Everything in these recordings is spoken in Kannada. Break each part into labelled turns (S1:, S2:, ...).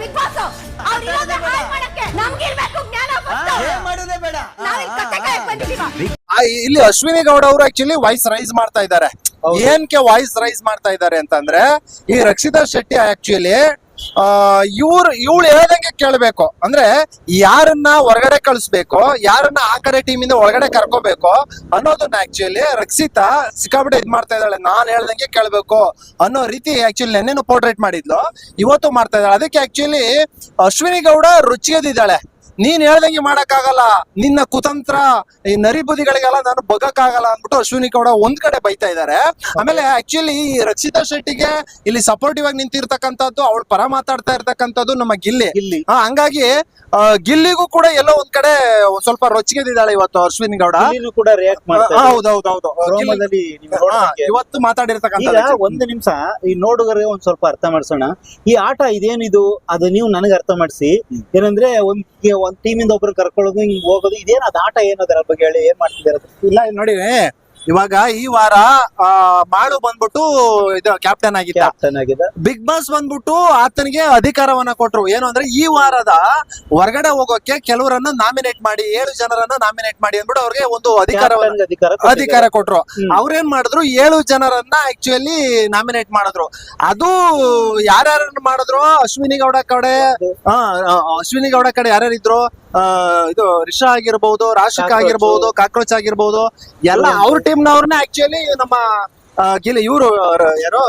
S1: Big boss. ಅವ್ರು ಇರೋದೇ ಹಾಳ್ ಮಾಡಕ್ಕೆ. ನಮ್ಗಿರ್ಬೇಕು ಜ್ಞಾನ ಗೊತ್ತು
S2: ಏನ್ ಮಾಡೋದೇ ಬೇಡ.
S1: ನಾವಿಲ್ಲಿ ಕತೆ ಕಾಯಕ್ ಬಂದಿದೀವ
S3: ಆ, ಇಲ್ಲಿ ಅಶ್ವಿನಿ ಗೌಡ ಅವರು ಆಕ್ಚುಲಿ ವಾಯ್ಸ್ ರೈಸ್ ಮಾಡ್ತಾ ಇದ್ದಾರೆ. ಏನ್ಕೆ ವಾಯ್ಸ್ ರೈಸ್ ಮಾಡ್ತಾ ಇದ್ದಾರೆ ಅಂತಂದ್ರೆ ಈ ರಕ್ಷಿತಾ ಶೆಟ್ಟಿ ಆಕ್ಚುಲಿ ಇವ್ರು, ಇವಳು ಹೇಳ್ದಂಗೆ ಕೇಳ್ಬೇಕು. ಅಂದ್ರೆ ಯಾರನ್ನ ಹೊರಗಡೆ ಕಳಿಸ್ಬೇಕು, ಯಾರನ್ನ ಆ ಕಡೆ ಟೀಮಿಂದ ಒಳಗಡೆ ಕರ್ಕೋಬೇಕು ಅನ್ನೋದನ್ನ ಆಕ್ಚುಲಿ ರಕ್ಷಿತಾ ಸಿಕ್ಕಾಬಿಟ್ಟೆ ಇದ್ ಮಾಡ್ತಾ ಇದ್ದಾಳೆ. ನಾನ್ ಹೇಳ್ದಂಗೆ ಕೇಳ್ಬೇಕು ಅನ್ನೋ ರೀತಿ ಆಕ್ಚುಲಿ ನೆನ್ನೆನು ಪೋರ್ಟ್ರೇಟ್ ಮಾಡಿದ್ಲು, ಇವತ್ತು ಮಾಡ್ತಾ ಇದ್ದಾಳೆ. ಅದಕ್ಕೆ ಆಕ್ಚುಲಿ ಅಶ್ವಿನಿ ಗೌಡ ರುಚಿಯದಿದ್ದಾಳೆ. ನೀನ್ ಹೇಳ್ದಂಗೆ ಮಾಡಕ್ಕಾಗಲ್ಲ. ನಿನ್ನ ಕುತಂತ್ರ ಈ ನರಿ ಬುದಿಗಳಿಗೆಲ್ಲ ನಾನು ಬಗ್ಗಕ್ಕಾಗಲ್ಲ ಅಂದ್ಬಿಟ್ಟು ಅಶ್ವಿನಿ ಗೌಡ ಒಂದ್ ಕಡೆ ಬೈತಾ ಇದ್ದಾರೆ ಆಮೇಲೆ ಆಕ್ಚುಲಿ ರಕ್ಷಿತಾ ಶೆಟ್ಟಿಗೆ ಇಲ್ಲಿ ಸಪೋರ್ಟಿವ್ ಆಗಿ ನಿಂತಿರ್ತಕ್ಕಂಥದ್ದು ಅವಳ ಪರ ಮಾತಾಡ್ತಾ ಇರ್ತಕ್ಕಂಥದ್ದು ನಮ್ಮ ಗಿಲ್ಲಿ.
S2: ಇಲ್ಲಿ
S3: ಹಾ ಹಂಗಾಗಿ ಗಿಲ್ಲಿಗೂ ಕೂಡ ಎಲ್ಲೋ ಒಂದ್ ಕಡೆ ಸ್ವಲ್ಪ ರೊಚ್ಚಿಗೆದಿದ್ದಾಳೆ ಇವತ್ತು ಅಶ್ವಿನಿ ಗೌಡ.
S2: ಕೂಡ
S3: ಹೌದೌದೌದು ಇವತ್ತು ಮಾತಾಡಿರ್ತಕ್ಕಂಥ
S2: ಒಂದ್ ಒಂದು ನಿಮಿಷ ಈ ನೋಡುಗರಿಗೆ ಒಂದ್ ಸ್ವಲ್ಪ ಅರ್ಥ ಮಾಡ್ಸೋಣ. ಈ ಆಟ ಇದೇನಿದು ಅದು ನೀವು ನನಗೆ ಅರ್ಥ ಮಾಡಿಸಿ. ಏನಂದ್ರೆ ಒಂದ್ ಒಂದ್ ಟೀಮಿಂದ ಒಬ್ರು ಕರ್ಕೊಳ್ಳೋದು ಹಿಂಗ್ ಹೋಗೋದು, ಇದೇನ್ ಅದ ಆಟ ಏನದ ಬಗ್ಗೆ ಹೇಳಿ ಏನ್ ಮಾಡ್ತಿದ್ದೀರ?
S3: ಇಲ್ಲ ನೋಡಿ ಇವಾಗ ಈ ವಾರ ಆ, ಮಾಡು ಬಂದ್ಬಿಟ್ಟು ಇದು ಕ್ಯಾಪ್ಟನ್ ಆಗಿದ್ದ.
S2: ಕ್ಯಾಪ್ಟನ್ ಆಗಿದೆ
S3: ಬಿಗ್ ಬಾಸ್ ಬಂದ್ಬಿಟ್ಟು ಆತನಿಗೆ ಅಧಿಕಾರವನ್ನ ಕೊಟ್ರು. ಏನು ಅಂದ್ರೆ ಈ ವಾರದ ಹೊರಗಡೆ ಹೋಗೋಕೆ ಕೆಲವರನ್ನ ನಾಮಿನೇಟ್ ಮಾಡಿ ಏಳು ಜನರನ್ನ ನಾಮಿನೇಟ್ ಮಾಡಿ ಅಂದ್ಬಿಟ್ಟು ಅವ್ರಿಗೆ ಒಂದು ಅಧಿಕಾರವನ್ನ
S2: ಕ್ಯಾಪ್ಟನ್ಗೆ ಅಧಿಕಾರ ಕೊಟ್ಟಿದ್ದಾರೆ.
S3: ಅಧಿಕಾರ ಕೊಟ್ರು.
S2: ಹ್ಮ್.
S3: ಅವ್ರೇನ್ ಮಾಡಿದ್ರು? ಏಳು ಜನರನ್ನ ಆಕ್ಚುಲಿ ನಾಮಿನೇಟ್ ಮಾಡಿದ್ರು. ಅದು ಯಾರ್ಯಾರನ್ನ ಮಾಡಿದ್ರು? ಅಶ್ವಿನಿ ಗೌಡ ಕಡೆ ಆ, ಅಶ್ವಿನಿ ಗೌಡ ಕಡೆ ಯಾರ್ಯಾರು ಇದ್ರು ಆ, ಇದು ರಿಷಾ ಆಗಿರ್ಬಹುದು ರಾಶಿಕ್. ಆಗಿರ್ಬಹುದು ಕಾಕ್ರೋಚ್ ಆಗಿರ್ಬಹುದು ಎಲ್ಲ ಅವ್ರ ಟೀಮ್ ನವ್ರನ್ನ ಆಕ್ಚುಲಿ ನಮ್ಮ ಗಿಲ್ ಇವ್ರು ಯಾರೋ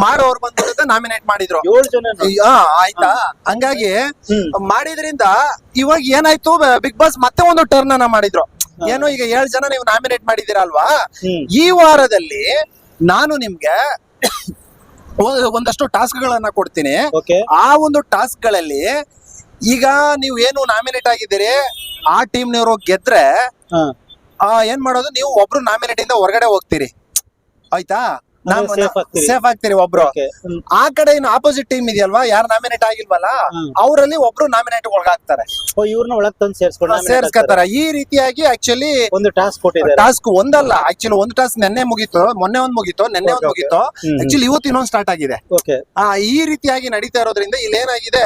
S2: ಮಾಡು
S3: ಅವ್ರು ಬಂದ್ಬಿಟ್ಟು ನಾಮಿನೇಟ್ ಮಾಡಿದ್ರು.
S2: ಏಳು ಜನ
S3: ಈ- ಆಯ್ತಾ? ಹಂಗಾಗಿ ಮಾಡಿದ್ರಿಂದ ಇವಾಗ ಏನಾಯ್ತು ಬಿಗ್ ಬಾಸ್ ಮತ್ತೆ ಒಂದು ಟರ್ನ್ ಅನ್ನ ಮಾಡಿದ್ರು. ಏನು ಈಗ ಏಳು ಜನ ನೀವು ನಾಮಿನೇಟ್ ಮಾಡಿದಿರ ಅಲ್ವಾ ಈ ವಾರದಲ್ಲಿ ನಾನು ನಿಮ್ಗೆ ಒಂದಷ್ಟು ಟಾಸ್ಕ್ ಗಳನ್ನ ಕೊಡ್ತೀನಿ. ಆ ಒಂದು ಟಾಸ್ಕ್ಗಳಲ್ಲಿ ಈಗ ನೀವು ಏನು ನಾಮಿನೇಟ್ ಆಗಿದ್ದೀರಿ? ಆ ಟೀಮ್ನವರು ಗೆದ್ರೆ
S2: ಹಾ.
S3: ಆ, ಏನ್ ಮಾಡೋದು? ನೀವು ಒಬ್ರು ನಾಮಿನೇಟ್ ಇಂದ ಹೊರಗಡೆ ಹೋಗ್ತೀರಿ. ಆಯ್ತಾ. ಸೇಫ್ ಆಗ್ತೀರಿ. ಒಬ್ರು. ಆ ಕಡೆ ಇನ್ನು ಆಪೋಸಿಟ್ ಟೀಮ್ ಇದೆಯಲ್ವಾ? ಯಾರು ನಾಮಿನೇಟ್ ಆಗಿಲ್ವಲ್ಲ. ಅವರಲ್ಲಿ ಒಬ್ರು ನಾಮಿನೇಟ್ ಒಳಗಾಗ್ತಾರೆ.
S2: ಇವ್ರನ್ನ ಒಳಗ್ ತಂದು ಸೇರ್ಸ್ಕೊಂಡು nominate
S3: ಈ ರೀತಿಯಾಗಿ ಆಕ್ಚುಲಿ
S2: ಒಂದು ಟಾಸ್ಕ್
S3: ಟಾಸ್ಕ್ ಒಂದಲ್ಲ. ಆಕ್ಚುಲಿ ಒಂದು ಟಾಸ್ಕ್ ನೆನ್ನೆ ಮುಗೀತು. ಮೊನ್ನೆ ಒಂದ್ ಮುಗೀತು. ನೆನ್ನೆ ಒಂದ್ ಮುಗೀತು. ಆಕ್ಚುಲಿ ಇವತ್ತು ಇನ್ನೊಂದ್ ಸ್ಟಾರ್ಟ್ ಆಗಿದೆ. ಈ ರೀತಿಯಾಗಿ ನಡೀತಾ ಇರೋದ್ರಿಂದ ಇಲ್ಲಿ ಏನಾಗಿದೆ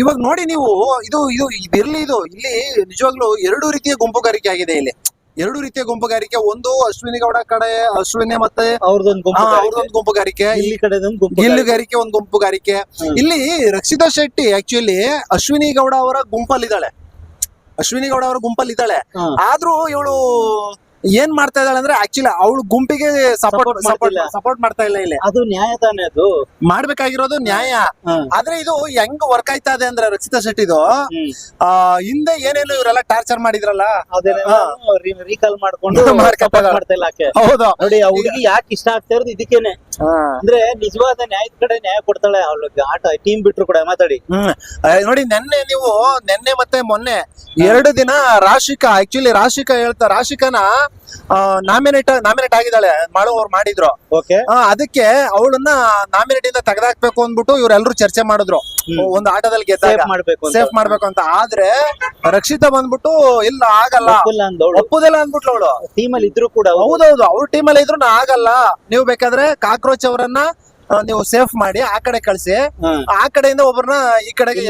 S3: ಇವಾಗ ನೋಡಿ ನೀವು ಇದು ಇದು ಇದಿರ್ಲಿ ಇದು. ಇಲ್ಲಿ ನಿಜವಾಗ್ಲೂ ಎರಡು ರೀತಿಯ ಗುಂಪುಗಾರಿಕೆ ಆಗಿದೆ ಇಲ್ಲಿ. ಎರಡು ರೀತಿಯ ಗುಂಪುಗಾರಿಕೆ. ಒಂದು ಅಶ್ವಿನಿ ಗೌಡ ಕಡೆ ಅಶ್ವಿನಿ ಮತ್ತೆ
S2: ಅವ್ರದೊಂದು
S3: ಅವ್ರದೊಂದು ಗುಂಪುಗಾರಿಕೆ.
S2: ಇಲ್ಲಿ ಕಡೆ
S3: ಗಿಲ್ಲುಗಾರಿಕೆ ಒಂದು ಗುಂಪುಗಾರಿಕೆ. ಇಲ್ಲಿ ರಕ್ಷಿತಾ ಶೆಟ್ಟಿ ಆಕ್ಚುಲಿ ಅಶ್ವಿನಿ ಗೌಡ ಅವರ ಗುಂಪಲ್ಲಿದ್ದಾಳೆ. ಅಶ್ವಿನಿ ಗೌಡ ಅವರ ಗುಂಪಲ್ಲಿದ್ದಾಳೆ.
S2: ಇದ್ದಾಳೆ
S3: ಆದ್ರೂ ಇವಳು ಏನ್ ಮಾಡ್ತಾ ಇದ್ದಾಳೆ ಅಂದ್ರೆ ಆಕ್ಚುಲಿ ಅವಳು ಗುಂಪಿಗೆ ಸಪೋರ್ಟ್ ಸಪೋರ್ಟ್ ಮಾಡ್ತಾ ಇಲ್ಲ ಇಲ್ಲಿ.
S2: ಅದು ನ್ಯಾಯ ತಾನೇ ಅದು.
S3: ಮಾಡ್ಬೇಕಾಗಿರೋದು ನ್ಯಾಯ. ಆದ್ರೆ ಇದು ಹೆಂಗ್ ವರ್ಕ್ ಆಯ್ತಾ ಇದೆ ಅಂದ್ರೆ ರಕ್ಷಿತಾ ಶೆಟ್ಟಿದು
S2: ಇದು
S3: ಆ ಹಿಂದೆ ಏನೇನು ಇವರೆಲ್ಲ ಟಾರ್ಚರ್ ಮಾಡಿದ್ರಲ್ಲ?
S2: ರೀಕಾಲ್ ಮಾಡ್ಕೊಂಡು ಮಾಡ್ತಾ ಇಲ್ಲ ಆಕೆ.
S3: ಹೌದು.
S2: ನೋಡಿ ಹುಡುಗಿ ಯಾಕೆ ಇಷ್ಟ ಆಗ್ತಾ ಇರೋದು ಇದಕ್ಕೇನೆ. ಅಂದ್ರೆ ನಿಜವಾದ ನ್ಯಾಯದ ಕಡೆ ನ್ಯಾಯ ಕೊಡ್ತಾಳೆ ಅವಳಿಗೆ ಆಟ ಟೀಮ್ ಬಿಟ್ರು ಕೂಡ ಮಾತಾಡಿ.
S3: ಹ್ಮ್. ನೋಡಿ ನೆನ್ನೆ ನೀವು ನೆನ್ನೆ ಮತ್ತೆ ಮೊನ್ನೆ ಎರಡು ದಿನ ರಾಶಿಕಾ ಆಕ್ಚುಲಿ ರಾಶಿಕಾ ಹೇಳ್ತಾ ರಾಶಿಕಾನ ನಾಮಿನೇಟ್ ನಾಮಿನೇಟ್ ಆಗಿದ್ದಾಳೆ ಮಾಳು ಅವ್ರು ಮಾಡಿದ್ರು. ಅದಕ್ಕೆ ಅವಳನ್ನ ನಾಮಿನೇಟ್ ಇಂದ ತೆಗೆದಾಕ್ಬೇಕು ಅಂದ್ಬಿಟ್ಟು ಇವ್ರೆಲ್ರು ಚರ್ಚೆ ಮಾಡಿದ್ರು. ಒಂದು ಆಟದಲ್ಲಿ ಗೆದ್ದಾಗ.
S2: ಸೇಫ್ ಮಾಡ್ಬೇಕು ಅಂತ.
S3: ಸೇಫ್ ಮಾಡ್ಬೇಕು ಅಂತ. ಆದ್ರೆ ರಕ್ಷಿತಾ ಬಂದ್ಬಿಟ್ಟು ಇಲ್ಲ ಆಗಲ್ಲ. ಒಪ್ಪುದಿಲ್ಲ ಅಂದ್ಬಿಟ್ಲು ಅವಳು.
S2: ಟೀಮ್ ಅಲ್ಲಿ ಇದ್ರು ಕೂಡ
S3: ಹೌದೌದು ಅವ್ರ ಟೀಮ್ ಅಲ್ಲಿ ಇದ್ರು ಆಗಲ್ಲ. ನೀವು ಬೇಕಾದ್ರೆ ಕಾಕ್ರೋಚ್ ಅವರನ್ನ ನೀವು ಸೇಫ್ ಮಾಡಿ ಆ ಕಡೆ ಕಳ್ಸಿ. ಆ ಕಡೆಯಿಂದ ಒಬ್ಬರನ್ನ ಈ ಕಡೆಗೆ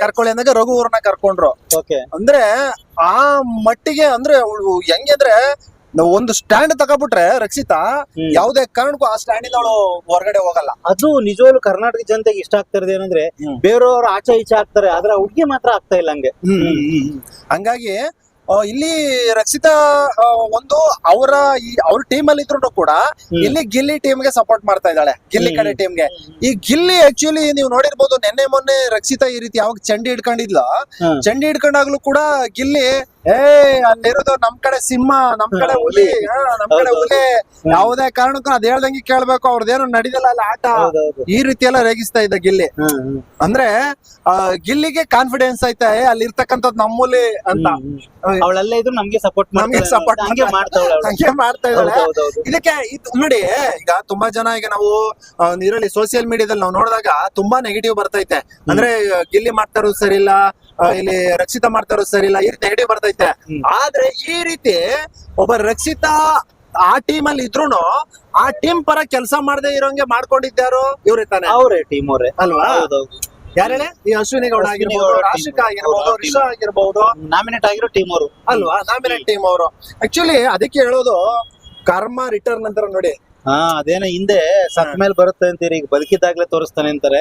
S3: ಕರ್ಕೊಳ್ಳಿ ಅಂದಾಗ ರಘು ಅವ್ರನ್ನ ಕರ್ಕೊಂಡ್ರು.
S2: ಓಕೆ.
S3: ಅಂದ್ರೆ ಆ ಮಟ್ಟಿಗೆ ಅಂದ್ರೆ ಹೆಂಗೆ ಅಂದ್ರೆ ನಾವು ಒಂದು ಸ್ಟ್ಯಾಂಡ್ ತಗೊಬಿಟ್ರೆ ರಕ್ಷಿತಾ ಯಾವ್ದೇ ಕಾರಣಕ್ಕೂ ಆ ಸ್ಟ್ಯಾಂಡ್ ಇಂದ ಅವಳು ಹೊರಗಡೆ ಹೋಗಲ್ಲ.
S2: ಅದು ನಿಜವಾಗ್ಲು ಕರ್ನಾಟಕ ಜನತೆಗೆ ಇಷ್ಟ ಆಗ್ತಾ ಇರೋದು ಏನಂದ್ರೆ. ಬೇರೆಯವರು ಆಚೆ ಈಚೆ ಆಗ್ತಾರೆ ಆದ್ರೆ ಹುಡುಗಿ ಮಾತ್ರ ಆಗ್ತಾ ಇಲ್ಲ ಹಂಗೆ.
S3: ಹಂಗಾಗಿ ಇಲ್ಲಿ ರಕ್ಷಿತಾ ಒಂದು ಅವರ ಅವ್ರ ಟೀಮ್ ಅಲ್ಲಿ ಇದ್ರು ಕೂಡ ಇಲ್ಲಿ ಗಿಲ್ಲಿ ಟೀಮ್ಗೆ ಸಪೋರ್ಟ್ ಮಾಡ್ತಾ ಇದ್ದಾಳೆ ಗಿಲ್ಲಿ ಕಡೆ ಟೀಮ್ಗೆ. ಈ ಗಿಲ್ಲಿ ಆಕ್ಚುಲಿ ನೀವು ನೋಡಿರ್ಬೋದು ನೆನ್ನೆ ಮೊನ್ನೆ ರಕ್ಷಿತಾ ಈ ರೀತಿ ಯಾವಾಗ ಚಂಡಿ ಹಿಡ್ಕೊಂಡಿದ್ಲ ಚಂಡಿ ಹಿಡ್ಕೊಂಡಾಗ್ಲೂ ಕೂಡ ಗಿಲ್ಲಿ ಏ ಅಲ್ಲಿರೋದು ನಮ್ ಕಡೆ ಸಿಂಹ ನಮ್ ಕಡೆ ಹುಲಿ ನಮ್ ಕಡೆ ಹುಲಿ. ಯಾವುದೇ ಕಾರಣಕ್ಕೂ ಅದ್ ಹೇಳ್ದಂಗೆ ಕೇಳ್ಬೇಕು ಅವ್ರದ್ದೇನು ನಡೀದಲ್ಲ ಅಲ್ಲಿ ಆಟ. ಈ ರೀತಿ ಎಲ್ಲ ರೇಗಿಸ್ತಾ ಇದ್ದ ಗಿಲ್ಲಿ. ಅಂದ್ರೆ ಗಿಲ್ಲಿಗೆ ಕಾನ್ಫಿಡೆನ್ಸ್ ಐತೆ ಅಲ್ಲಿ ಇರ್ತಕ್ಕಂಥದ್ ನಮ್ಮೂಲಿ ಅಂತ.
S2: ಅವಳೆಲ್ಲ ಇದ್ರು ನಮ್ಗೆ ಸಪೋರ್ಟ್
S3: ನಮ್ಗೆ ಸಪೋರ್ಟ್
S2: ಹಂಗೆ ಮಾಡ್ತಾ ಅವಳು.
S3: ಹಂಗೆ ಮಾಡ್ತಾ ಇದ್ದಾಳೆ. ಇದಕ್ಕೆ ಇದು ನೋಡಿ ಈಗ ತುಂಬಾ ಜನ ಈಗ ನಾವು ನೀರಲ್ಲಿ ಸೋಷಿಯಲ್ ಇದರಲ್ಲಿ ಸೋಸಿಯಲ್ ಮೀಡಿಯಾದಲ್ಲಿ ನಾವು ನೋಡಿದಾಗ ತುಂಬಾ ನೆಗೆಟಿವ್ ಬರ್ತೈತೆ. ಅಂದ್ರೆ ಗಿಲ್ಲಿ ಮಾಡ್ತಾರೋ ಸರಿ ಇಲ್ಲ ಇಲ್ಲಿ ರಕ್ಷಿತ ಮಾಡ್ತಾರೋ ಸರಿ ಇಲ್ಲ ಈ ರೀತಿ ನೆಗೆಟಿವ್ ಬರ್ತೈತೆ.
S2: ಹ್ಮ್.
S3: ಆದ್ರೆ ಈ ರೀತಿ ಒಬ್ಬ ರಕ್ಷಿತಾ ಆ ಟೀಮ್ ಅಲ್ಲಿ ಇದ್ರು ಆ ಟೀಮ್ ಪರ ಕೆಲಸ ಮಾಡದೆ ಇರೋಂಗೆ ಮಾಡ್ಕೊಂಡಿದ್ದಾರು ಇವ್ರೆ ತಾನೆ.
S2: ಅವರೇ ಟೀಮ್ ಅವ್ರೆ.
S3: ಅಲ್ವಾ? ಯಾರೇಳೆ? ಈ ಅಶ್ವಿನಿ ಗೌಡ ಆಗಿರ್ಬೋದು ರಾಶಿಕಾ ಆಗಿರ್ಬೋದು ರಿಷಾ ಆಗಿರ್ಬೋದು.
S2: ನಾಮಿನೇಟ್ ಆಗಿರೋ ಟೀಮ್ ಅವರು.
S3: ಅಲ್ವಾ? ನಾಮಿನೇಟ್ ಟೀಮ್ ಅವರು. ಆಕ್ಚುಲಿ ಅದಕ್ಕೆ ಹೇಳೋದು ಕರ್ಮ ರಿಟರ್ನ್ ಅಂತಾರ ನೋಡಿ.
S2: ಹಾ ಅದೇನೋ ಹಿಂದೆ ಸತ್ ಮೇಲೆ ಬರುತ್ತೆ ಅಂತೀರಿ ಈಗ ಬದುಕಿದಾಗ್ಲೇ ತೋರಿಸ್ತಾನೆ ಅಂತಾರೆ.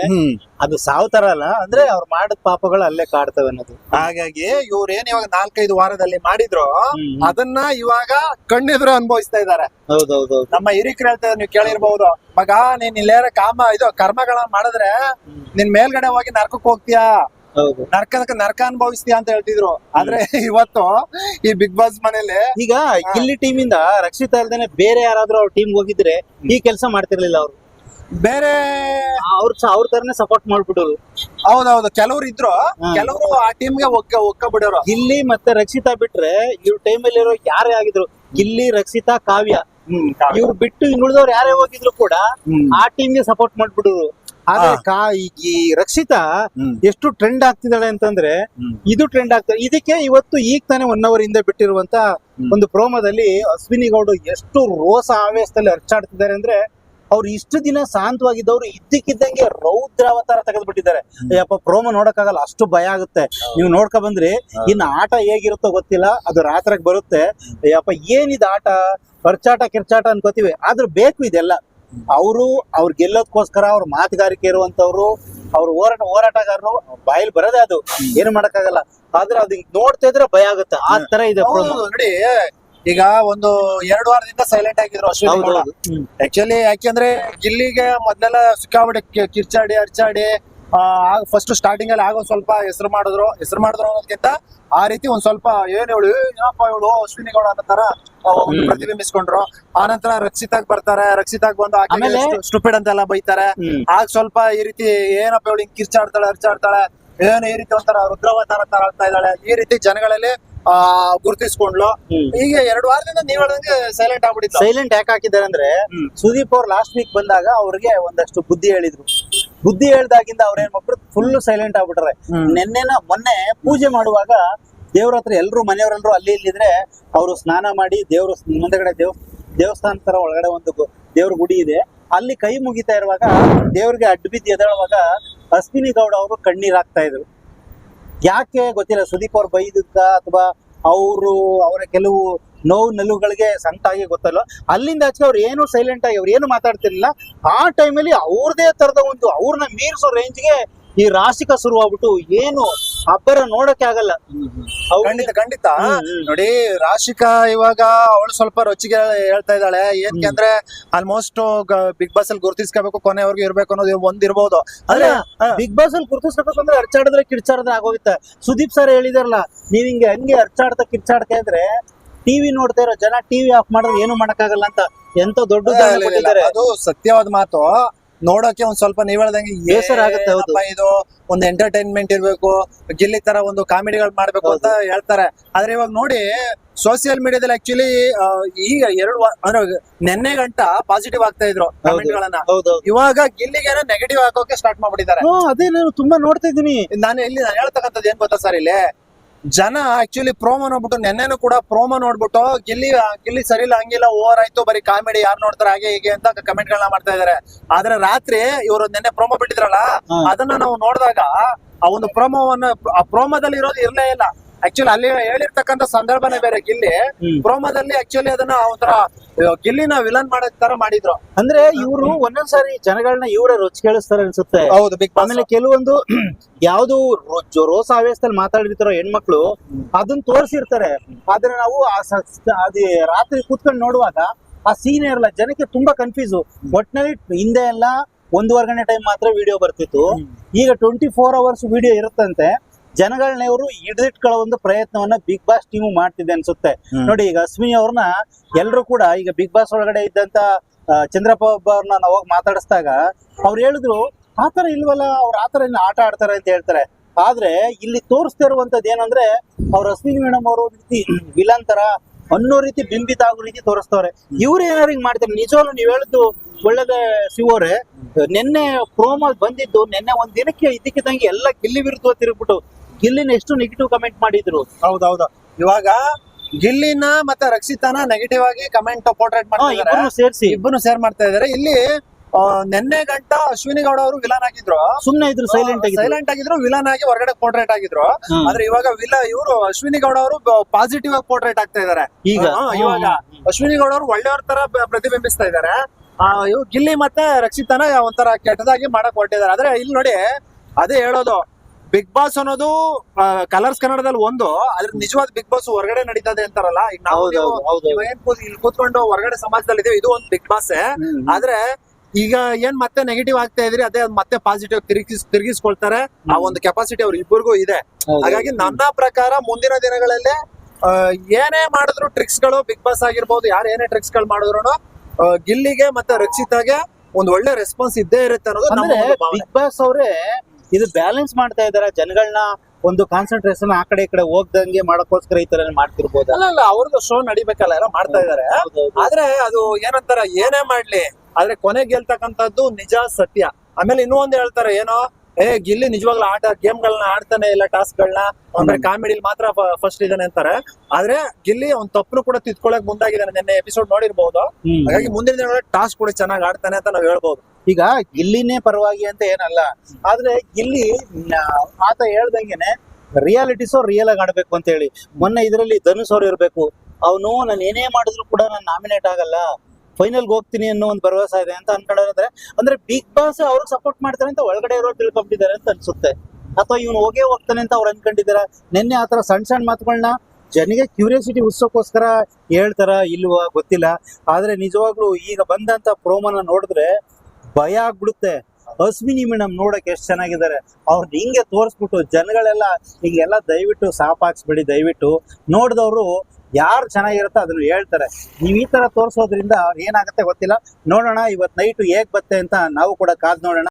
S2: ಅದು ಸಾವು ತರ ಅಲ್ಲ ಅಂದ್ರೆ ಅವ್ರು ಮಾಡಿದ ಪಾಪಗಳು ಅಲ್ಲೇ ಕಾಡ್ತವೆ ಅನ್ನೋದು.
S3: ಹಾಗಾಗಿ ಇವ್ರು ಏನ್ ಇವಾಗ ನಾಲ್ಕೈದು ವಾರದಲ್ಲಿ ಮಾಡಿದ್ರು ಅದನ್ನ ಇವಾಗ ಕಣ್ಣೆದುರು ಅನುಭವಿಸ್ತಾ ಇದ್ದಾರೆ.
S2: ಹೌದೌದು
S3: ನಮ್ಮ ಹಿರಿಕರು ಹೇಳ್ತಾ ನೀವು ಕೇಳಿರ್ಬಹುದು ಮಗ ನೀನ್ ಇಲ್ಲೇರ ಕಾಮ ಇದು ಕರ್ಮಗಳನ್ನ ಮಾಡಿದ್ರೆ ನಿನ್ ಮೇಲ್ಗಡೆ ಹೋಗಿ ನರ್ಕಕ್ ಹೋಗ್ತೀಯಾ? ನರ್ಕದಕ್ಕೆ ನರ್ಕ ಅನುಭವಿಸ್ತೀಯ ಅಂತ ಹೇಳ್ತಿದ್ರು. ಆದ್ರೆ ಇವತ್ತು ಈ ಬಿಗ್ ಬಾಸ್ ಮನೇಲಿ
S2: ಈಗ ಇಲ್ಲಿ ಟೀಮ್ ಇಂದ ರಕ್ಷಿತಾ ಅಲ್ದೇನೆ ಬೇರೆ ಯಾರಾದ್ರೂ ಅವ್ರ ಟೀಮ್ ಹೋಗಿದ್ರೆ ಈ ಕೆಲಸ ಮಾಡ್ತಿರ್ಲಿಲ್ಲ ಅವ್ರು.
S3: ಬೇರೆ
S2: ಅವ್ರ ಅವ್ರ ತರನೇ ಸಪೋರ್ಟ್ ಮಾಡ್ಬಿಡೋರು
S3: ಹೌದೌದು. ಕೆಲವ್ರು ಇದ್ರು. ಕೆಲವರು ಆ ಟೀಮ್ಗೆ ಒಕ್ಕ ಒಕ್ಕ ಬಿಡೋರು
S2: ಗಿಲ್ಲಿ ಮತ್ತೆ ರಕ್ಷಿತಾ ಬಿಟ್ರೆ ಇವ್ರ ಅಲ್ಲಿ ಇರೋ ಯಾರೇ ಆಗಿದ್ರು. ಇಲ್ಲಿ ರಕ್ಷಿತಾ ಕಾವ್ಯ. ಇವ್ರು ಬಿಟ್ಟು ಇನ್ನುಳಿದವ್ರು ಯಾರೇ ಹೋಗಿದ್ರು ಕೂಡ ಆ ಟೀಮ್ಗೆ ಸಪೋರ್ಟ್ ಮಾಡ್ಬಿಡೋರು. ಆದ್ರೆ. ಕಾ ಈ- ಈ ರಕ್ಷಿತಾ ಎಷ್ಟು ಟ್ರೆಂಡ್ ಆಗ್ತಿದ್ದಾಳೆ ಅಂತಂದ್ರೆ ಇದು ಟ್ರೆಂಡ್ ಆಗ್ತದೆ ಇದಕ್ಕೆ ಇವತ್ತು ಈಗ ತಾನೇ ಒನ್ ಅವರ್ ಹಿಂದೆ ಬಿಟ್ಟಿರುವಂತ ಒಂದು ಪ್ರೋಮದಲ್ಲಿ ಅಶ್ವಿನಿ ಗೌಡ ಎಷ್ಟು ರೋಸ ಆವೇಶದಲ್ಲಿ ಅರ್ಚಾಡ್ತಿದ್ದಾರೆ ಅಂದ್ರೆ ಅವ್ರು ಇಷ್ಟು ದಿನ ಶಾಂತವಾಗಿದ್ದವ್ರು ಇದ್ದಕ್ಕಿದ್ದಂಗೆ ರೌದ್ರ ಅವತಾರ ತೆಗೆದ್ಬಿಟ್ಟಿದ್ದಾರೆ. ಅಯ್ಯಪ್ಪ ಪ್ರೋಮೋ ನೋಡಕ್ಕಾಗಲ್ಲ ಅಷ್ಟು ಭಯ ಆಗುತ್ತೆ. ನೀವು ನೋಡ್ಕೊ ಬಂದ್ರಿ ಇನ್ನು ಆಟ ಹೇಗಿರುತ್ತೋ ಗೊತ್ತಿಲ್ಲ ಅದು ರಾತ್ರಿಗೆ ಬರುತ್ತೆ. ಅಯ್ಯಪ್ಪ ಏನಿದೆ ಆಟ? ಖರ್ಚಾಟ ಕಿರ್ಚಾಟ ಅನ್ಕೋತೀವಿ. ಆದ್ರೂ ಬೇಕು ಇದೆಲ್ಲ. ಅವರು ಅವ್ರು ಗೆಲ್ಲೋದಕ್ಕೋಸ್ಕರ ಅವ್ರ ಮಾತುಗಾರಿಕೆ ಇರುವಂತವ್ರು ಅವ್ರು ಹೋರಾಟ ಹೋರಾಟಗಾರರು ಬಾಯಲ್ಲಿ ಬರೋದೇ ಅದು. ಏನು ಮಾಡಕ್ಕಾಗಲ್ಲ. ಆದ್ರೆ ಅದ್ ನೋಡ್ತಾ ಇದ್ರೆ ಭಯ ಆಗುತ್ತೆ. ಆ ತರ ಇದೆ
S3: ನೋಡಿ ಈಗ ಒಂದು ಎರಡು ವಾರದಿಂದ ಸೈಲೆಂಟ್ ಆಗಿದ್ರು ಅಶ್ವಿನಿ. ಆಕ್ಚುಲಿ ಯಾಕೆಂದ್ರೆ ಗಿಲ್ಲಿಗೆ ಮೊದ್ಲೆಲ್ಲ ಸಿಕ್ಕಾಬಿಡಿ ಕಿರ್ಚಾಡಿ ಅರ್ಚಾಡಿ ಫಸ್ಟ್ ಸ್ಟಾರ್ಟಿಂಗ್ ಅಲ್ಲಿ ಆಗೋ ಸ್ವಲ್ಪ ಹೆಸರು ಮಾಡಿದ್ರು. ಹೆಸರು ಮಾಡಿದ್ರು ಅನ್ನೋದಕ್ಕಿಂತ ಆ ರೀತಿ ಒಂದ್ ಸ್ವಲ್ಪ ಏನ್ ಹೇಳು ಏನಪ್ಪ ಇವಳು ಅಶ್ವಿನಿ ಗೌಡ ಅನ್ನೋ ತರ ಒಂದು ಪ್ರತಿಬಿಂಬಿಸ್ಕೊಂಡ್ರು. ಆ ನಂತರ ರಕ್ಷಿತಾಗ್ ಬರ್ತಾರೆ. ರಕ್ಷಿತಾಗ್ ಬಂದು
S2: ಆಮೇಲೆ-
S3: ಸ್ಟುಪಿಡ್ ಅಂತೆಲ್ಲ ಬೈತಾರೆ. ಆಗ ಸ್ವಲ್ಪ ಈ ರೀತಿ ಏನಪ್ಪ ಇವಳು ಹಿಂಗ್ ಕಿರ್ಚಾಡ್ತಾಳೆ ಅರ್ಚಾಡ್ತಾಳೆ ಏನ್ ಈ ರೀತಿ ಒಂಥರ ರುದ್ರವತಾರ ತರ ಆಗ್ತಾ ಇದ್ದಾಳೆ. ಈ ರೀತಿ ಜನಗಳಲ್ಲಿ ಆ ಗುರುತಿಸ್ಕೊಂಡ್ಲು. ಈಗ ಎರಡು ವಾರದಿಂದ ನೀವ್ ಹೇಳ್ದಂಗೆ ಸೈಲೆಂಟ್ ಆಗ್ಬಿಟ್ಟಿತ್ತು.
S2: ಸೈಲೆಂಟ್ ಯಾಕೆ ಹಾಕಿದ್ದಾರೆ ಅಂದ್ರೆ ಸುದೀಪ್ ಅವ್ರು ಲಾಸ್ಟ್ ವೀಕ್ ಬಂದಾಗ ಅವ್ರಿಗೆ ಒಂದಷ್ಟು ಬುದ್ಧಿ ಹೇಳಿದ್ರು. ಬುದ್ಧಿ ಹೇಳ್ದಾಗಿಂದ ಅವ್ರ ಏನ್ ಮಾಡ್ಬಿಟ್ಟು ಫುಲ್ ಸೈಲೆಂಟ್ ಆಗ್ಬಿಟ್ರೆ. ನಿನ್ನೆನ ಮೊನ್ನೆ ಪೂಜೆ ಮಾಡುವಾಗ ದೇವ್ರ ಹತ್ರ ಎಲ್ರು ಮನೆಯವರೆಲ್ಲರೂ ಅಲ್ಲಿ ಇಲ್ಲಿದ್ರೆ ಅವರು ಸ್ನಾನ ಮಾಡಿ ದೇವ್ರ ಮುಂದೆಗಡೆ ದೇವ್ ದೇವಸ್ಥಾನ ತರ ಒಳಗಡೆ ಒಂದು ದೇವ್ರ ಗುಡಿ ಇದೆ. ಅಲ್ಲಿ ಕೈ ಮುಗಿತಾ ಇರುವಾಗ ದೇವ್ರಿಗೆ ಅಡ್ಡ ಬಿದ್ದು ಎದ್ದೇಳುವಾಗ ಅಶ್ವಿನಿ ಗೌಡ ಅವರು ಕಣ್ಣೀರ್ ಹಾಕ್ತಾ ಇದ್ರು. ಯಾಕೆ ಗೊತ್ತಿಲ್ಲ ಸುದೀಪ್ ಅವ್ರು ಬೈದಕ್ಕ ಅಥವಾ ಅವರು, ಅವರ ಕೆಲವು ನೋವು ನಲುಗಳಿಗೆ ಸಂಕಟಾಗಿ ಗೊತ್ತಲ್ಲ ಅಲ್ಲಿಂದ ಆಚೆ ಅವ್ರು ಏನು ಸೈಲೆಂಟ್ ಆಗಿ ಅವ್ರು ಏನು ಮಾತಾಡ್ತಿರ್ಲಿಲ್ಲ. ಆ ಟೈಮಲ್ಲಿ ಅವ್ರದೇ ತರದ ಒಂದು ಅವ್ರನ್ನ ಮೀರಿಸೋ ರೇಂಜ್ಗೆ ಈ ರಾಶಿಕ ಶುರುವಾಗ್ಬಿಟ್ಟು ಏನು ಅಬ್ಬರ ನೋಡಕ್ಕೆ ಆಗಲ್ಲ.
S3: ಖಂಡಿತ ಖಂಡಿತ. ನೋಡಿ ರಾಶಿಕಾ ಇವಾಗ ಅವಳು ಸ್ವಲ್ಪ ರೊಚ್ಚಿಗೆ ಹೇಳ್ತಾ ಇದ್ದಾಳೆ. ಏನ್ಕೆ ಅಂದ್ರೆ ಆಲ್ಮೋಸ್ಟ್ ಬಿಗ್ ಬಾಸ್ ಅಲ್ಲಿ ಗುರುತಿಸ್ಕೋಬೇಕು ಕೊನೆವರೆಗೂ ಇರ್ಬೇಕು ಅನ್ನೋದು ಒಂದಿರ್ಬೋದು
S2: ಅಲ್ಲ
S3: ಅಂದ್ರೆ
S2: ಬಿಗ್ ಬಾಸ್ ಅಲ್ಲಿ ಗುರುತಿಸ್ಬೇಕಂದ್ರೆ ಅರ್ಚಾಡಿದ್ರೆ ಕಿರ್ಚಾಡಿದ್ರೆ ಆಗೋಗುತ್ತೆ. ಸುದೀಪ್ ಸರ್ ಹೇಳಿದಾರಲ್ಲ ನೀವ್ ಹಿಂಗೆ ಹಂಗೆ ಅರ್ಚಾಡ್ತಾ ಕಿರ್ಚಾಡ್ತಾ ಇದ್ರೆ ಟಿವಿ ನೋಡ್ತಾ ಇರೋ ಜನ ಟಿವಿ ಆಫ್ ಮಾಡಿದ್ರೆ ಏನು ಮಾಡಕ್ಕಾಗಲ್ಲ ಅಂತ ಎಂತ ದೊಡ್ಡ
S3: ಅದು ಸತ್ಯವಾದ ಮಾತು. ನೋಡೋಕೆ ಒಂದ್ ಸ್ವಲ್ಪ ನೀವ್ ಹೇಳ್ದಂಗೆ
S2: ಬೇಸರ ಆಗುತ್ತೆ, ಹೌದು.
S3: ಏನಪ್ಪ ಇದು? ಒಂದು ಎಂಟರ್ಟೈನ್ಮೆಂಟ್ ಇರ್ಬೇಕು ಗಿಲ್ಲಿ ತರ ಒಂದು ಕಾಮಿಡಿಗಳು ಮಾಡ್ಬೇಕು ಅಂತ ಹೇಳ್ತಾರೆ. ಆದ್ರೆ ಇವಾಗ ನೋಡಿ ಸೋಷಿಯಲ್ ಮೀಡಿಯಾದಲ್ಲಿ ಆಕ್ಚುಲಿ ಈಗ ಎರಡು ವಾ- ಅಂದ್ರೆ ನೆನ್ನೆ ಗಂಟ ಪಾಸಿಟಿವ್ ಆಗ್ತಾ ಇದ್ರು ಕಾಮೆಂಟ್ಗಳನ್ನ.
S2: ಹೌದು
S3: ಇವಾಗ ಗಿಲ್ಲಿಗೆ ನೆಗೆಟಿವ್ ಹಾಕೋಕೆ ಸ್ಟಾರ್ಟ್ ಮಾಡ್ಬಿಟ್ಟಿದ್ದಾರೆ.
S2: ಹ್ಮ್ ಅದೇ ನಾನು ತುಂಬಾ ನೋಡ್ತಾ ಇದ್ದೀನಿ.
S3: ನಾನು ಇಲ್ಲಿ ನಾನು ಹೇಳ್ತಕ್ಕಂಥದ್ದು ಏನ್ ಗೊತ್ತಾ ಸರ್ ಇಲ್ಲಿ? ಜನ ಆಕ್ಚುಲಿ ಪ್ರೋಮೋ ನೋಡ್ಬಿಟ್ಟು ನೆನ್ನೆನೂ ಕೂಡ ಪ್ರೋಮೋ ನೋಡ್ಬಿಟ್ಟು ಗಿಲ್ಲಿ ಗಿಲ್ಲಿ ಸರಿ ಇಲ್ಲ ಹಂಗಿಲ್ಲ ಓವರ್ ಆಯ್ತು ಬರೀ ಕಾಮಿಡಿ ಯಾರು ನೋಡ್ತಾರೆ ಹಾಗೆ ಹೀಗೆ ಅಂತ ಕಮೆಂಟ್ ಗಳನ್ನ ಮಾಡ್ತಾ ಇದಾರೆ. ಆದ್ರೆ ರಾತ್ರಿ ಇವರು ನೆನ್ನೆ ಪ್ರೋಮೋ ಬಿಟ್ಟಿದ್ರಲ್ಲ ಅದನ್ನ ನಾವು ನೋಡಿದಾಗ ಆ ಒಂದು ಪ್ರೋಮೋವನ್ನ ಆ ಪ್ರೋಮೋದಲ್ಲಿ ಇರೋದು ಇರ್ಲೇ ಇಲ್ಲ. ಆಕ್ಚುಲಿ ಅಲ್ಲಿ ಹೇಳಿರ್ತಕ್ಕಂಥ ಸಂದರ್ಭನೇ ಬೇರೆ. ಗಿಲ್ಲಿ ಪ್ರೋಮಾದಲ್ಲಿ ಆಕ್ಚುಲಿ ಅದನ್ನ ಒಂಥರ ಗಿಲ್ಲಿನ ವಿಲನ್ ಮಾಡೋ ತರ ಮಾಡಿದ್ರು.
S2: ಅಂದ್ರೆ ಇವರು ಒಂದೊಂದ್ಸಾರಿ ಜನಗಳನ್ನ ಇವರೇ ರುಚಿ ಕೇಳಿಸ್ತಾರೆ ಅನ್ಸುತ್ತೆ.
S3: ಹೌದು ಬಿಗ್
S2: ಆಮೇಲೆ ಕೆಲವೊಂದು ಯಾವ್ದು ರೋಸ್ ಆವೇಶದಲ್ಲಿ ಮಾತಾಡಿರ್ತಾರೋ ಹೆಣ್ಮಕ್ಳು ಅದನ್ನ ತೋರಿಸಿರ್ತಾರೆ. ಆದ್ರೆ ನಾವು ಆ ಅದೇ ರಾತ್ರಿ ಕೂತ್ಕೊಂಡು ನೋಡುವಾಗ ಆ ಸೀನ್ ಇರಲ್ಲ ಜನಕ್ಕೆ ತುಂಬಾ ಕನ್ಫ್ಯೂಸ್ ಒಟ್ನಲ್ಲಿ ಹಿಂದೆ ಎಲ್ಲ ಒಂದೂವರೆ ಗಂಟೆ ಟೈಮ್ ಮಾತ್ರ ವಿಡಿಯೋ ಬರ್ತಿತ್ತು. ಈಗ ಟ್ವೆಂಟಿ ಫೋರ್ ಅವರ್ಸ್ ವಿಡಿಯೋ ಇರುತ್ತಂತೆ. ಜನಗಳನ್ನ ಇವರು ಹಿಡಿದಿಟ್ಕೊಳ್ಳೋ ಒಂದು ಪ್ರಯತ್ನವನ್ನ ಬಿಗ್ ಬಾಸ್ ಟೀಮ್ ಮಾಡ್ತಿದೆ ಅನ್ಸುತ್ತೆ. ನೋಡಿ ಈಗ ಅಶ್ವಿನಿ ಅವ್ರನ್ನ ಎಲ್ರು ಕೂಡ ಈಗ ಬಿಗ್ ಬಾಸ್ ಒಳಗಡೆ ಇದ್ದಂತ ಚಂದ್ರಪ್ಪ ಒಬ್ಬರನ್ನ ನಾವು ಹೋಗಿ ಮಾತಾಡಿಸಿದಾಗ ಅವ್ರು ಹೇಳಿದ್ರು ಆತರ ಇಲ್ವಲ್ಲ ಅವ್ರು ಆತರ ಇನ್ನು ಆಟ ಆಡ್ತಾರೆ ಅಂತ ಹೇಳ್ತಾರೆ. ಆದ್ರೆ ಇಲ್ಲಿ ತೋರಿಸ್ತಾ ಇರುವಂತದ್ದು ಏನಂದ್ರೆ ಅವ್ರ ಅಶ್ವಿನಿ ಮೇಡಮ್ ಅವರು ರೀತಿ ವಿಲನ್ ತರ ಅನ್ನೋ ರೀತಿ ಬಿಂಬಿತ ಆಗೋ ರೀತಿ ತೋರಿಸ್ತವ್ರೆ. ಇವ್ರು ಏನಾರು ಹಿಂಗ್ ಮಾಡ್ತಾರೆ? ನಿಜವಾಗ್ಲೂ ನೀವ್ ಹೇಳಿದ್ದು ಒಳ್ಳೇದೇ ಸಿವೋರೆ ನಿನ್ನೆ ಪ್ರೋಮಲ್ ಬಂದಿದ್ದು ನಿನ್ನೆ ಒಂದ್ ದಿನಕ್ಕೆ ಇದಕ್ಕಿದ್ದಂಗೆ ಎಲ್ಲ ಗಿಲ್ಲಿ ವಿರುದ್ಧ ತಿರುಗ್ಬಿಟ್ಟು ಗಿಲ್ಲಿನ ಎಷ್ಟು ನೆಗೆಟಿವ್ ಕಮೆಂಟ್ ಮಾಡಿದ್ರು?
S3: ಹೌದೌದು. ಇವಾಗ ಗಿಲ್ಲಿನ ಮತ್ತೆ ರಕ್ಷಿತಾನ ನೆಗೆಟಿವ್ ಆಗಿ ಕಮೆಂಟ್ ಪೋರ್ಟ್ರೇಟ್
S2: ಮಾಡ್ತಾರೆ ಸೇರಿಸಿ.
S3: ಇಬ್ಬರು ಶೇರ್ ಮಾಡ್ತಾ ಇದಾರೆ ಇಲ್ಲಿ ನೆನ್ನೆ ಗಂಟ ಅಶ್ವಿನಿ ಗೌಡ ಅವರು ವಿಲನ್ ಆಗಿದ್ರು.
S2: ಸುಮ್ನೆ ಇದ್ರು ಸೈಲೆಂಟ್ ಆಗಿ
S3: ಸೈಲೆಂಟ್ ಆಗಿದ್ರು ವಿಲನ್ ಆಗಿ ಹೊರಗಡೆ ಪೋರ್ಟ್ರೇಟ್ ಆಗಿದ್ರು. ಆದ್ರೆ ಇವಾಗ ವಿಲ ಇವರು ಅಶ್ವಿನಿ ಗೌಡ ಅವರು ಪಾಸಿಟಿವ್ ಆಗಿ ಪೋರ್ಟ್ರೇಟ್ ಆಗ್ತಾ ಇದಾರೆ
S2: ಈಗ?
S3: ಇವಾಗ ಅಶ್ವಿನಿ ಗೌಡ ಅವರು ಒಳ್ಳೆಯವ್ರ ತರ ಪ್ರತಿಬಿಂಬಿಸ್ತಾ ಇದಾರೆ ಗಿಲ್ಲಿ ಮತ್ತೆ ರಕ್ಷಿತಾನ ಒಂಥರ ಕೆಟ್ಟದಾಗಿ ಮಾಡಕ್ ಹೊರಟಿದ್ದಾರೆ. ಆದ್ರೆ ಇಲ್ಲಿ ನೋಡಿ ಅದೇ ಹೇಳೋದು. ಬಿಗ್ ಬಾಸ್ ಅನ್ನೋದು ಕಲರ್ಸ್ ಕನ್ನಡದಲ್ಲಿ ಒಂದು ಅದ್ರ ನಿಜವಾದ ಬಿಗ್ ಬಾಸ್ ಹೊರಗಡೆ ನಡೀತದೆ ಅಂತಾರಲ್ಲ ಈಗ ನಾವು ಏನ್ ಇಲ್ಲಿ ಕೂತ್ಕೊಂಡು ಹೊರಗಡೆ ಸಮಾಜದಲ್ಲಿ ಇದೀವಿ ಇದು ಒಂದು ಬಿಗ್ ಬಾಸ್. ಆದ್ರೆ ಈಗ ಏನ್ ಮತ್ತೆ ನೆಗೆಟಿವ್ ಆಗ್ತಾ ಇದ್ರಿ ಅದೇ ಮತ್ತೆ ಪಾಸಿಟಿವ್ ತಿರುಗಿಸ್ ತಿರುಗಿಸ್ಕೊಳ್ತಾರೆ. ಆ ಒಂದು ಕೆಪಾಸಿಟಿ ಅವ್ರ ಇಬ್ಬರಿಗೂ ಇದೆ. ಹಾಗಾಗಿ ನನ್ನ ಪ್ರಕಾರ ಮುಂದಿನ ದಿನಗಳಲ್ಲಿ ಏನೇ ಮಾಡಿದ್ರು ಟ್ರಿಕ್ಸ್ಗಳು ಬಿಗ್ ಬಾಸ್ ಆಗಿರ್ಬೋದು ಯಾರು ಏನೇ ಟ್ರಿಕ್ಸ್ಗಳು ಮಾಡಿದ್ರು ಗಿಲ್ಲಿಗೆ ಮತ್ತೆ ರಕ್ಷಿತಾಗೆ ಒಂದ್ ಒಳ್ಳೆ ರೆಸ್ಪಾನ್ಸ್ ಇದ್ದೇ ಇರುತ್ತೆ ಅನ್ನೋದು
S2: ಬಿಗ್ ಬಾಸ್ ಅವರೇ ಇದು ಬ್ಯಾಲೆನ್ಸ್ ಮಾಡ್ತಾ ಇದಾರೆ ಜನಗಳನ್ನ ಒಂದು ಕಾನ್ಸಂಟ್ರೇಷನ್ ಆ ಕಡೆ ಈ ಕಡೆ ಹೋಗ್ದಂಗೆ ಮಾಡಕ್ಕೋಸ್ಕರ ಈ ತರ ಮಾಡ್ತಿರ್ಬೋದು?
S3: ಅಲ್ಲ ಅಲ್ಲ ಅವ್ರದ್ದು ಶೋ ನಡಿಬೇಕಲ್ಲ ಎಲ್ಲ ಮಾಡ್ತಾ ಇದಾರೆ. ಆದ್ರೆ ಅದು ಏನಂತಾರ ಏನೇ ಮಾಡ್ಲಿ. ಆದ್ರೆ ಕೊನೆ ಗೆಲ್ತಕ್ಕಂಥದ್ದು ನಿಜ ಸತ್ಯ. ಆಮೇಲೆ ಇನ್ನೂ ಒಂದ್ ಹೇಳ್ತಾರೆ ಏನೋ ಏ ಗಿಲ್ಲಿ ನಿಜವಾಗ್ಲೂ ಆಟ ಗೇಮ್ ಗಳನ್ನ ಆಡ್ತಾನೆ ಇಲ್ಲ ಟಾಸ್ಕ್ ಗಳನ್ನ ಅಂದ್ರೆ ಕಾಮಿಡಿಲಿ ಮಾತ್ರ ಫಸ್ಟ್ ಇದಾನೆ ಅಂತಾರೆ. ಆದ್ರೆ ಗಿಲ್ಲಿ ಅವ್ನ್ ತಪ್ಪು ಕೂಡ ತಿದ್ಕೊಳಕ್ ಮುಂದಾಗಿದ್ದಾನೆ ನಿನ್ನೆ ಎಪಿಸೋಡ್ ನೋಡಿರ್ಬಹುದು ಹಾಗಾಗಿ ಮುಂದಿನ ದಿನಗಳಲ್ಲಿ ಟಾಸ್ಕ್ ಕೂಡ ಚೆನ್ನಾಗಿ ಆಡ್ತಾನೆ ಅಂತ ನಾವ್ ಹೇಳ್ಬೋದು.
S2: ಈಗ ಇಲ್ಲಿನೇ ಪರವಾಗಿ ಅಂತ ಏನಲ್ಲ. ಆದ್ರೆ ಇಲ್ಲಿ ಆತ ಹೇಳ್ದಂಗೆನೆ ರಿಯಾಲಿಟೀಸ್ ರಿಯಲ್ ಆಗಿ ಆಡ್ಬೇಕು ಅಂತ ಹೇಳಿ. ಮೊನ್ನೆ ಇದರಲ್ಲಿ ಧನುಸ್ ಅವ್ರು ಇರ್ಬೇಕು. ಅವನು, ನಾನು ಏನೇ ಮಾಡಿದ್ರು ಕೂಡ ನಾನು ನಾಮಿನೇಟ್ ಆಗಲ್ಲ. ಫೈನಲ್ ಹೋಗ್ತೀನಿ ಅನ್ನೋ ಒಂದು ಭರವಸೆ ಇದೆ ಅಂತ ಅನ್ಕೊಂಡ್ರೆ ಅಂದ್ರೆ ಬಿಗ್ ಬಾಸ್ ಅವ್ರಿಗೆ ಸಪೋರ್ಟ್ ಮಾಡ್ತಾರೆ ಅಂತ ಒಳಗಡೆ ಇರೋ ತಿಳ್ಕೊಂಡಿದ್ದಾರೆ ಅಂತ ಅನ್ಸುತ್ತೆ. ಅಥವಾ ಇವನು ಹೋಗೇ ಹೋಗ್ತಾನೆ ಅಂತ ಅವ್ರು ಅನ್ಕೊಂಡಿದ್ದಾರೆ? ನಿನ್ನೆ ಆತರ ಸಣ್ಣ ಸಣ್ಣ ಮಾತುಗಳನ್ನ ಜನಿಗೆ ಕ್ಯೂರಿಯಾಸಿಟಿ ಉತ್ಸವಕ್ಕೋಸ್ಕರ ಹೇಳ್ತಾರ ಇಲ್ವಾ ಗೊತ್ತಿಲ್ಲ. ಆದ್ರೆ ನಿಜವಾಗ್ಲೂ ಈಗ ಬಂದಂತ ಪ್ರೋಮನ ನೋಡಿದ್ರೆ ಭಯ ಆಗ್ಬಿಡುತ್ತೆ. ಅಶ್ವಿನಿ ಮೇಡಮ್ ನೋಡಕ್ ಎಷ್ಟು ಚೆನ್ನಾಗಿದ್ದಾರೆ. ಅವ್ರನ್ನ ಹಿಂಗೆ ತೋರಿಸ್ಬಿಟ್ಟು ಜನಗಳೆಲ್ಲ ಹಿಂಗೆಲ್ಲ ದಯವಿಟ್ಟು ಸಾಪ್ ಹಾಕ್ಸ್ಬೇಡಿ, ದಯವಿಟ್ಟು. ನೋಡಿದವರು ಯಾರು ಚೆನ್ನಾಗಿರುತ್ತೋ ಅದನ್ನ ಹೇಳ್ತಾರೆ. ನೀವು ಈ ತರ ತೋರಿಸೋದ್ರಿಂದ ಏನಾಗುತ್ತೆ ಗೊತ್ತಿಲ್ಲ. ನೋಡೋಣ ಇವತ್ತು ನೈಟ್ ಹೇಗೆ ಬತ್ತೆ ಅಂತ ನಾವು ಕೂಡ ಕಾದ್ ನೋಡೋಣ.